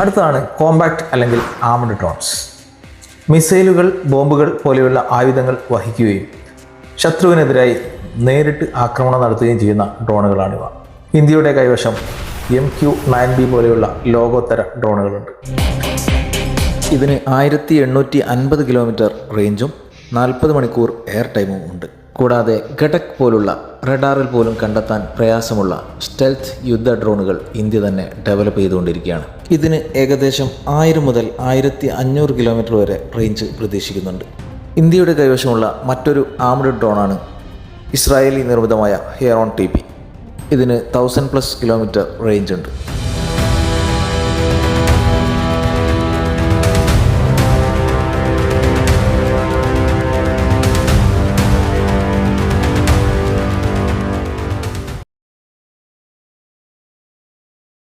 അടുത്തതാണ് കോമ്പാക്ട് അല്ലെങ്കിൽ armed drones. മിസൈലുകൾ ബോംബുകൾ പോലെയുള്ള ആയുധങ്ങൾ വഹിക്കുകയും ശത്രുവിനെതിരായി നേരിട്ട് ആക്രമണം നടത്തുകയും ചെയ്യുന്ന ഡ്രോണുകളാണിവ. ഇന്ത്യയുടെ കൈവശം എം ക്യു നയൻ ബി പോലെയുള്ള ലോകോത്തര ഡ്രോണുകളുണ്ട്. ഇതിന് ആയിരത്തി എണ്ണൂറ്റി അൻപത് കിലോമീറ്റർ റേഞ്ചും നാൽപ്പത് മണിക്കൂർ എയർ ടൈമും ഉണ്ട്. കൂടാതെ ഘടക് പോലുള്ള റഡാറിൽ പോലും കണ്ടെത്താൻ പ്രയാസമുള്ള സ്റ്റെൽത്ത് യുദ്ധ ഡ്രോണുകൾ ഇന്ത്യ തന്നെ ഡെവലപ്പ് ചെയ്തുകൊണ്ടിരിക്കുകയാണ്. ഇതിന് ഏകദേശം ആയിരം മുതൽ ആയിരത്തി അഞ്ഞൂറ് കിലോമീറ്റർ വരെ റേഞ്ച് പ്രതീക്ഷിക്കുന്നുണ്ട്. ഇന്ത്യയുടെ കൈവശമുള്ള മറ്റൊരു ആംഡ് ഡ്രോണാണ് ഇസ്രായേലി നിർമ്മിതമായ ഹെയറോൺ ടി പി. ഇതിന് തൗസൻഡ് പ്ലസ് കിലോമീറ്റർ റേഞ്ച് ഉണ്ട്.